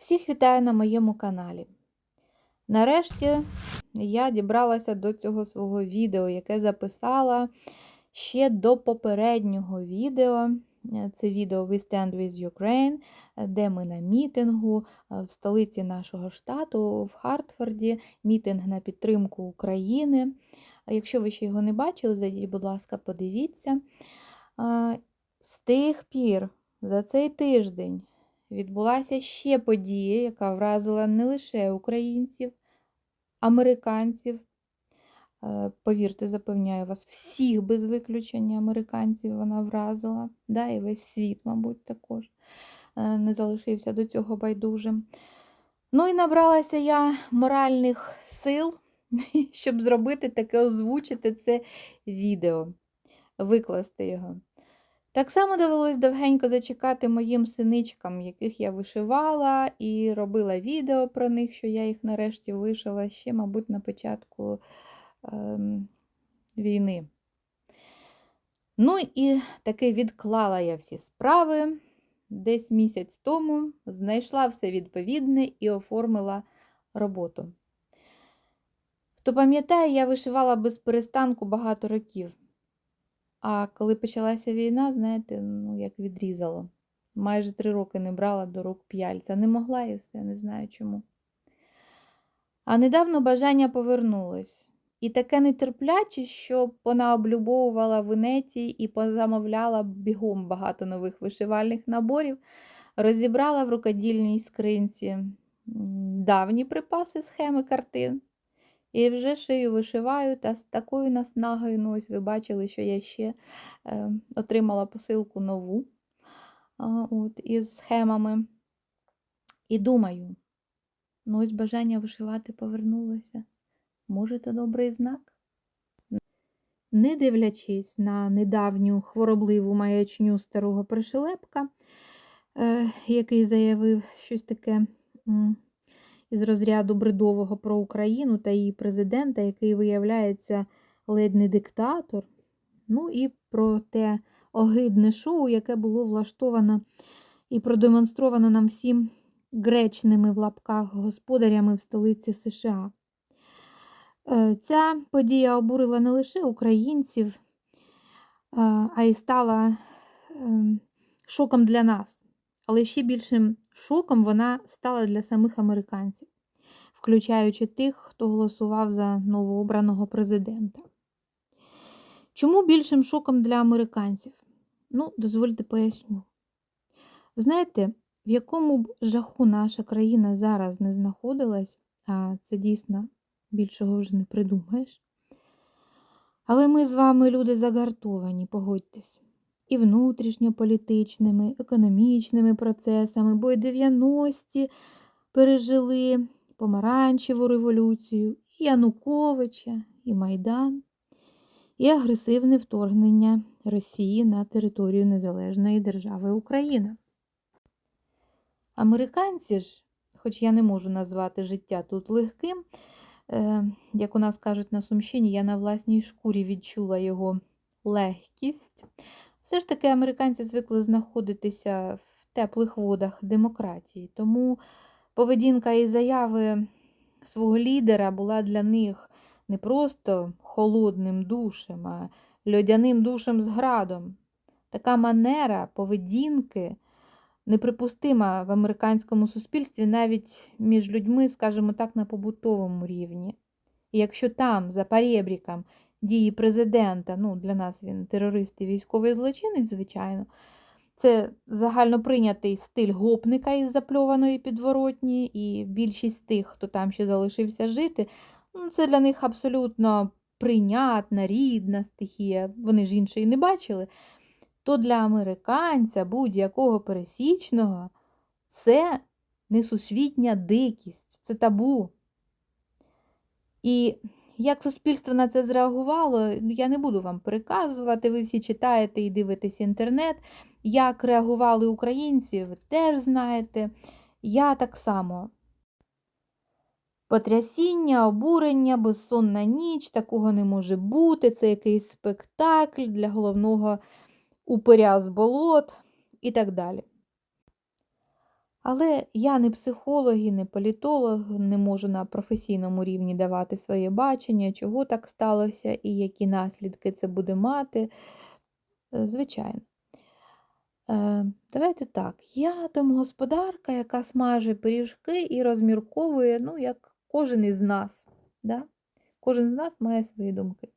Всіх вітаю на моєму каналі. Нарешті я дібралася до цього свого відео, яке записала ще до попереднього відео. Це відео We Stand with Ukraine, де ми на мітингу е, в столиці нашого штату в Хартфорді. Мітинг на підтримку України. Якщо ви ще його не бачили, зайдіть, будь ласка, подивіться. Е, З тих пір, за цей тиждень, відбулася ще подія, яка вразила не лише українців, американців. Е, Повірте, запевняю вас, всіх без виключення американців вона вразила, да, і весь світ, мабуть, також е, не залишився до цього байдужим. Ну і набралася я моральних сил, щоб зробити таке, озвучити це відео, викласти його. Так само довелось довгенько зачекати моїм синичкам, яких я вишивала, і робила відео про них, що я їх нарешті вишила ще, мабуть, на початку ем, війни. Ну і таки відклала я всі справи. Десь місяць тому знайшла все відповідне і оформила роботу. Хто пам'ятає, я вишивала без перестанку багато років. А коли почалася війна, знаєте, ну як відрізало. Майже три роки не брала до рук п'яльця. Не могла і все, не знаю чому. А недавно бажання повернулось. І таке нетерпляче, що понаоблюбовувала в інеті і позамовляла бігом багато нових вишивальних наборів, розібрала в рукодільній скринці давні припаси схеми картин. І вже шию вишиваю, та з такою наснагою, ну ось ви бачили, що я ще е, отримала посилку нову а, от, із схемами. І думаю, ну ось бажання вишивати повернулося. Може, то добрий знак? Не дивлячись на недавню хворобливу маячню старого пришелепка, е, який заявив щось таке. Із розряду бредового про Україну та її президента, який виявляється ледь не диктатор. Ну і про те огидне шоу, яке було влаштовано і продемонстровано нам всім гречними в лапках господарями в столиці США. Е, Ця подія обурила не лише українців, е, а й стала ем, шоком для нас. Але ще більшим шоком вона стала для самих американців, включаючи тих, хто голосував за новообраного президента. Чому більшим шоком для американців? Ну, дозвольте поясню. Знаєте, в якому б жаху наша країна зараз не знаходилась, а це дійсно більшого вже не придумаєш. Але ми з вами люди загартовані, погодьтесь і внутрішньополітичними, економічними процесами, бо й 90-ті пережили помаранчеву революцію, і Януковича, і Майдан, і агресивне вторгнення Росії на територію Незалежної держави Україна. Американці ж, хоч я не можу назвати життя тут легким, е, як у нас кажуть на Сумщині, я на власній шкурі відчула його легкість. Все ж таки американці звикли знаходитися в теплих водах демократії, тому поведінка і заяви свого лідера була для них не просто холодним душем, а льодяним душем з градом. Така манера поведінки неприпустима в американському суспільстві навіть між людьми, скажімо так, на побутовому рівні. І якщо там, за перебріком, дії президента, ну, для нас він терорист і військовий злочинець, звичайно, це загальноприйнятий стиль гопника із запльованої підворотні, і більшість тих, хто там ще залишився жити, ну, це для них абсолютно прийнятна, рідна стихія, вони ж іншої не бачили, то для американця будь-якого пересічного це несусвітня дикість, це табу. І як суспільство на це зреагувало, ну, я не буду вам переказувати, ви всі читаєте і дивитесь інтернет. Як реагували українці, ви теж знаєте. Я так само. Потрясіння, обурення, безсонна ніч, такого не може бути. Це якийсь спектакль для головного упиря з болот і так далі. Але я не психолог і не політолог, не можу на професійному рівні давати своє бачення, чого так сталося і які наслідки це буде мати. Е, Звичайно. Е, Давайте так. Я домогосподарка, яка смаже пиріжки і розмірковує, ну, як кожен із нас. Да? Кожен з нас має свої думки.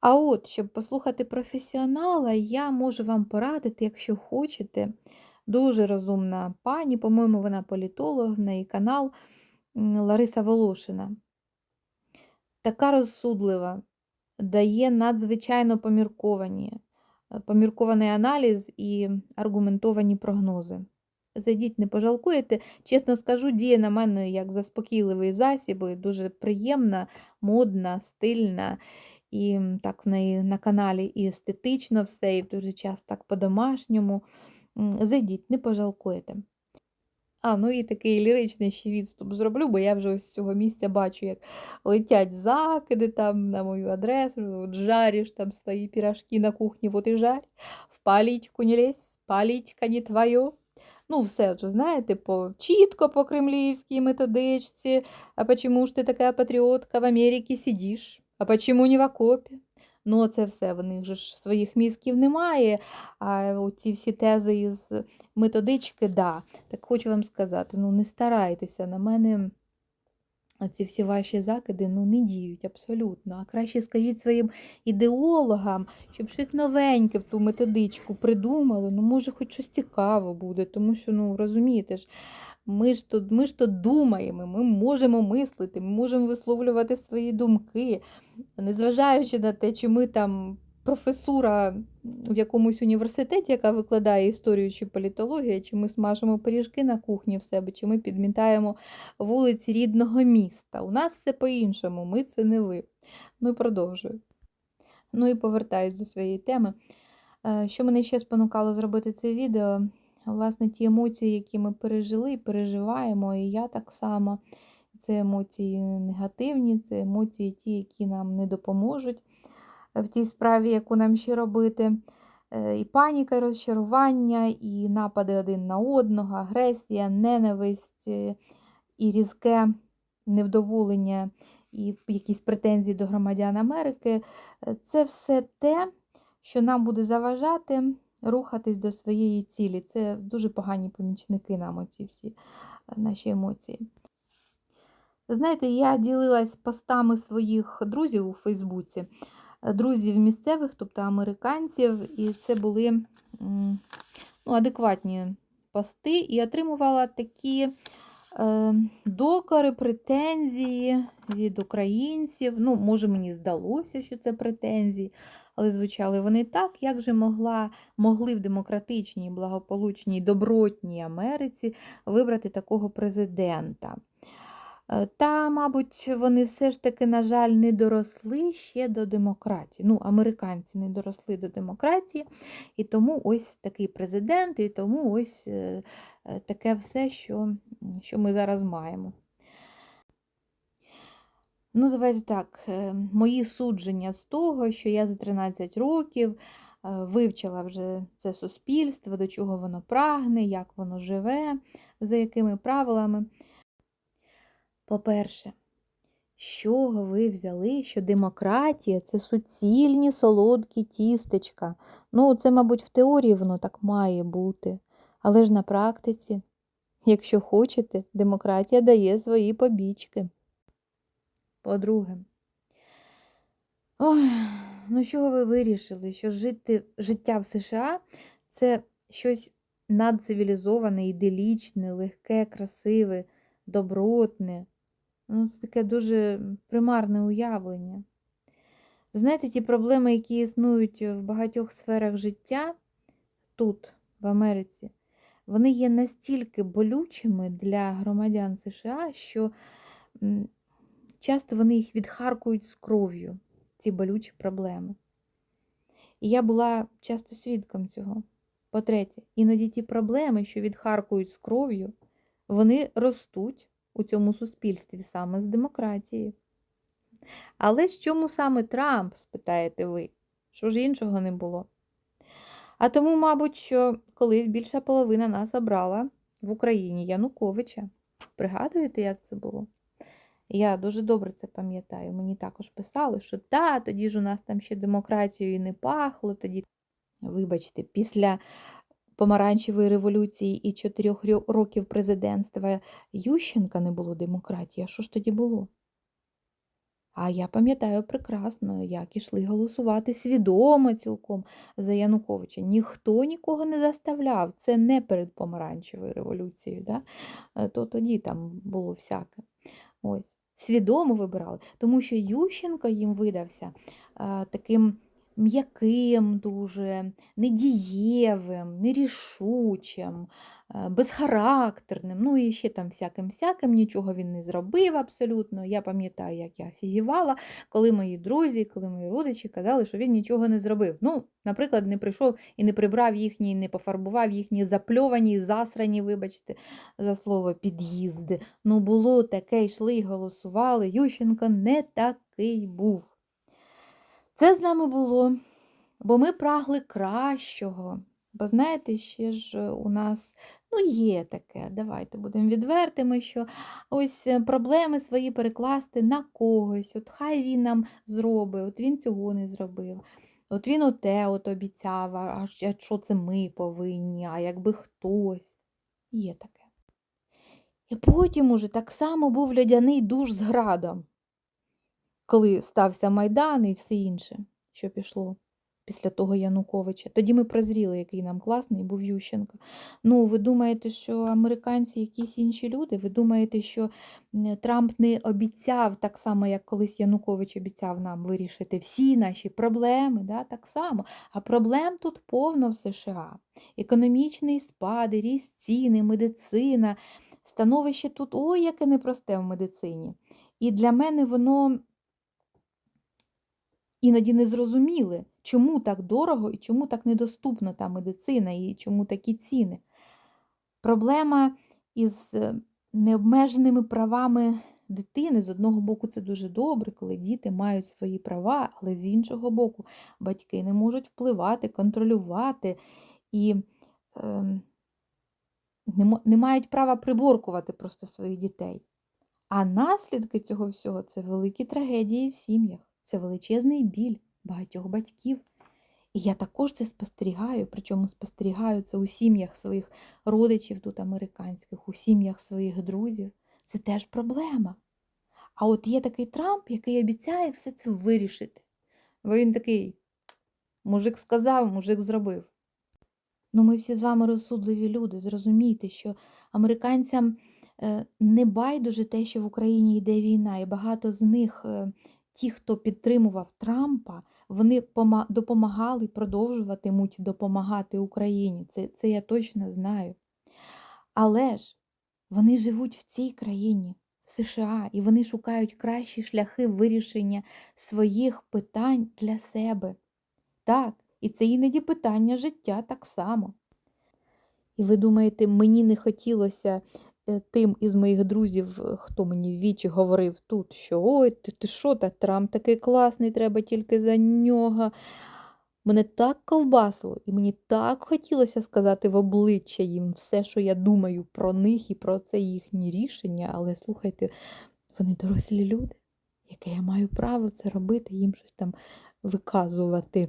А от, щоб послухати професіонала, я можу вам порадити, якщо хочете, дуже розумна пані, по-моєму, вона політолог, в неї канал Лариса Волошина. Така розсудлива, дає надзвичайно помірковані, е, поміркований аналіз і аргументовані прогнози. Зайдіть, не пожалкуєте. Чесно скажу, діє на мене як заспокійливий засіб, і дуже приємна, модна, стильна. І так в неї на каналі і естетично все, і в той же час так по-домашньому. Зайдіть, не пожалкуєте. А, ну і такий ліричний ще відступ зроблю, бо я вже ось з цього місця бачу, як летять закиди там на мою адресу, от жариш там свої пірашки на кухні, от і жарь, в палічку не лезь, палічка не твоє. Ну, все, от, знаєте, по, чітко по кремлівській методичці. А почему ж ти така патріотка в Америці сидиш? А почему не в окопі? Ну, це все, в них же ж своїх мізків немає, а ці всі тези із методички, да. Так хочу вам сказати, ну не старайтеся на мене. Ці всі ваші закиди ну, не діють абсолютно. А краще скажіть своїм ідеологам, щоб щось новеньке в ту методичку придумали. Ну, може, хоч щось цікаво буде, тому що, ну, розумієте ж, ми ж тут ми ж тут думаємо, ми можемо мислити, ми можемо висловлювати свої думки, незважаючи на те, чи ми там професура в якомусь університеті, яка викладає історію чи політологію, чи ми смажимо пиріжки на кухні в себе, чи ми підмітаємо вулиці рідного міста. У нас все по-іншому, ми це не ви. Ну і продовжую. Ну і повертаюсь до своєї теми. Е, Що мене ще спонукало зробити це відео? Власне, ті емоції, які ми пережили і переживаємо, і я так само. Це емоції негативні, це емоції ті, які нам не допоможуть в тій справі, яку нам ще робити. Е, І паніка, і розчарування, і напади один на одного, агресія, ненависть, е, і різке невдоволення, і якісь претензії до громадян Америки. Е, Це все те, що нам буде заважати рухатись до своєї цілі. Це дуже погані помічники нам, оці всі е, наші емоції. Знаєте, я ділилась постами своїх друзів у Фейсбуці, е, друзів місцевих, тобто американців, і це були ну, адекватні пости, і отримувала такі е, докори, претензії від українців. Ну, може, мені здалося, що це претензії, але звучали вони так, як же могла, могли в демократичній, благополучній, добротній Америці вибрати такого президента. Е, Та, мабуть, вони все ж таки, на жаль, не доросли ще до демократії. Ну, американці не доросли до демократії, і тому ось такий президент, і тому ось е, е, таке все, що, що ми зараз маємо. Ну, давайте так, е, мої судження з того, що я за 13 років е, вивчила вже це суспільство, до чого воно прагне, як воно живе, за якими правилами. По-перше, з чого ви взяли, що демократія це суцільні солодкі тістечка. Ну, це, мабуть, в теорії воно так має бути. Але ж на практиці, якщо хочете, демократія дає свої побічки. По-друге, ой, ну чого ви вирішили, що жити, життя в США це щось надцивілізоване, іделічне, легке, красиве, добротне. Ну, це таке дуже примарне уявлення. Знаєте, ті проблеми, які існують в багатьох сферах життя тут, в Америці, вони є настільки болючими для громадян США, що часто вони їх відхаркують з кров'ю, ці болючі проблеми. І я була часто свідком цього. По-третє, іноді ті проблеми, що відхаркують з кров'ю, вони ростуть у цьому суспільстві саме з демократії. Але ж чому саме Трамп, спитаєте ви? Що ж іншого не було? А тому, мабуть, що колись більша половина нас обрала в Україні Януковича. Пригадуєте, як це було? Я дуже добре це пам'ятаю. Мені також писали, що та, тоді ж у нас там ще демократією не пахло. Тоді, вибачте, після помаранчевої революції і чотирьох років президентства Ющенка не було демократії. А що ж тоді було? А я пам'ятаю прекрасно, як ішли голосувати свідомо цілком за Януковича. Ніхто нікого не заставляв. Це не перед помаранчевою революцією. Да? Е, То тоді там було всяке. Ось. Свідомо вибирали, тому що Ющенко їм видався таким м'яким, дуже недієвим, нерішучим, е, безхарактерним. Ну і ще там всяким-всяким, нічого він не зробив абсолютно. Я пам'ятаю, як я офігівала, коли мої друзі, коли мої родичі казали, що він нічого не зробив. Ну, наприклад, не прийшов і не прибрав їхні, не пофарбував їхні запльовані, засрані, вибачте, за слово під'їзди. Ну, було таке, йшли і голосували. Ющенко не такий був. Це з нами було, бо ми прагли кращого. Бо знаєте, ще ж у нас ну, є таке, давайте будемо відвертими, що ось е, проблеми свої перекласти на когось. От хай він нам зробить, от він цього не зробив. От він оте от обіцяв, а що це ми повинні, а якби хтось. Є таке. І потім уже так само був льодяний душ з градом, коли стався Майдан і все інше, що пішло після того Януковича. Тоді ми прозріли, який нам класний був Ющенко. Ну, ви думаєте, що американці якісь інші люди? Ви думаєте, що Трамп не обіцяв так само, як колись Янукович обіцяв нам вирішити всі наші проблеми, да? так само. А проблем тут повно в США. Економічний спад, ріст ціни, медицина. Становище тут ой, яке непросте в медицині. І для мене воно іноді незрозуміле, чому так дорого і чому так недоступна та медицина, і чому такі ціни. Проблема із е, необмеженими правами дитини. З одного боку, це дуже добре, коли діти мають свої права, але з іншого боку, батьки не можуть впливати, контролювати і не, мо- не мають права приборкувати просто своїх дітей. А наслідки цього всього це великі трагедії в сім'ях, це величезний біль багатьох батьків. І я також це спостерігаю, причому спостерігаю це у сім'ях своїх родичів тут американських, у сім'ях своїх друзів. Це теж проблема. А от є такий Трамп, який обіцяє все це вирішити. Бо він такий, мужик сказав, мужик зробив. Ну, ми всі з вами розсудливі люди. Зрозумійте, що американцям е, не байдуже те, що в Україні йде війна, і багато з них, е, ті, хто підтримував Трампа, вони допомагали продовжуватимуть допомагати Україні. Це, це я точно знаю. Але ж вони живуть в цій країні, в США, і вони шукають кращі шляхи вирішення своїх питань для себе. Так, і це іноді питання життя так само. І ви думаєте, мені не хотілося тим із моїх друзів, е, хто мені в вічі говорив тут, що ой, ти, ти що, та Трамп такий класний, треба тільки за нього. Мене так ковбасило, і мені так хотілося сказати в обличчя їм все, що я думаю про них і про це їхні рішення. Але слухайте, вони дорослі люди, яке я маю право це робити, їм щось там виказувати.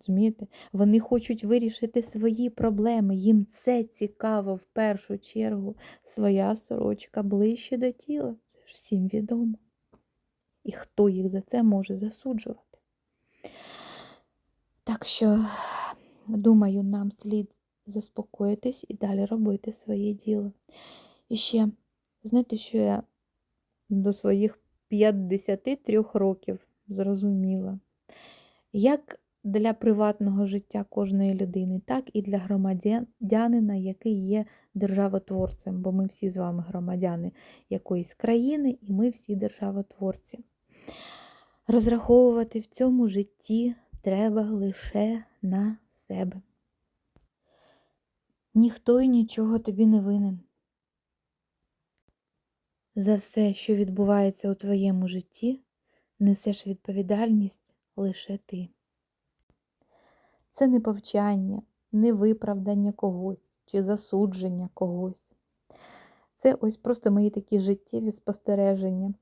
Розумієте? Вони хочуть вирішити свої проблеми. Їм це цікаво в першу чергу. Своя сорочка ближче до тіла. Це ж всім відомо. І хто їх за це може засуджувати? Так що, думаю, нам слід заспокоїтись і далі робити своє діло. І ще, знаєте, що я до своїх 53 років зрозуміла? Як для приватного життя кожної людини, так і для громадянина, який є державотворцем, бо ми всі з вами громадяни якоїсь країни, і ми всі державотворці. Розраховувати в цьому житті треба лише на себе. Ніхто і нічого тобі не винен. За все, що відбувається у твоєму житті, несеш відповідальність лише ти. Це не повчання, не виправдання когось чи засудження когось. Це ось просто мої такі життєві спостереження.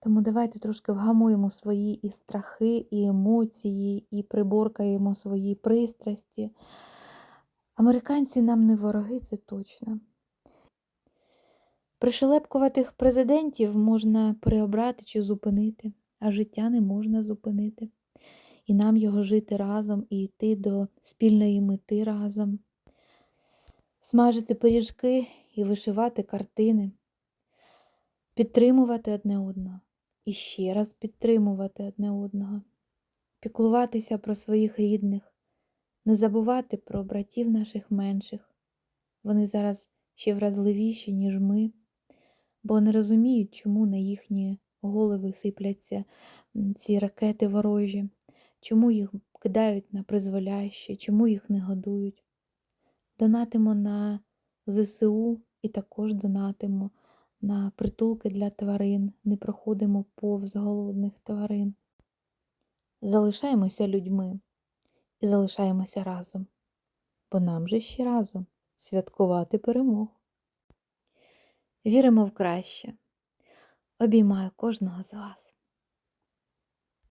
Тому давайте трошки вгамуємо свої і страхи, і емоції, і приборкаємо свої пристрасті. Американці нам не вороги, це точно. Пришелепкуватих президентів можна переобрати чи зупинити, а життя не можна зупинити. І нам його жити разом і йти до спільної мети разом, смажити пиріжки і вишивати картини, підтримувати одне одного. І ще раз підтримувати одне одного, піклуватися про своїх рідних, не забувати про братів наших менших. Вони зараз ще вразливіші, ніж ми, бо не розуміють, чому на їхні голови сипляться ці ракети ворожі, чому їх кидають на призволяще, чому їх не годують. Донатимо на ЗСУ і також донатимо на притулки для тварин, не проходимо повз голодних тварин. Залишаємося людьми і залишаємося разом, бо нам же ще разом святкувати перемогу. Віримо в краще. Обіймаю кожного з вас.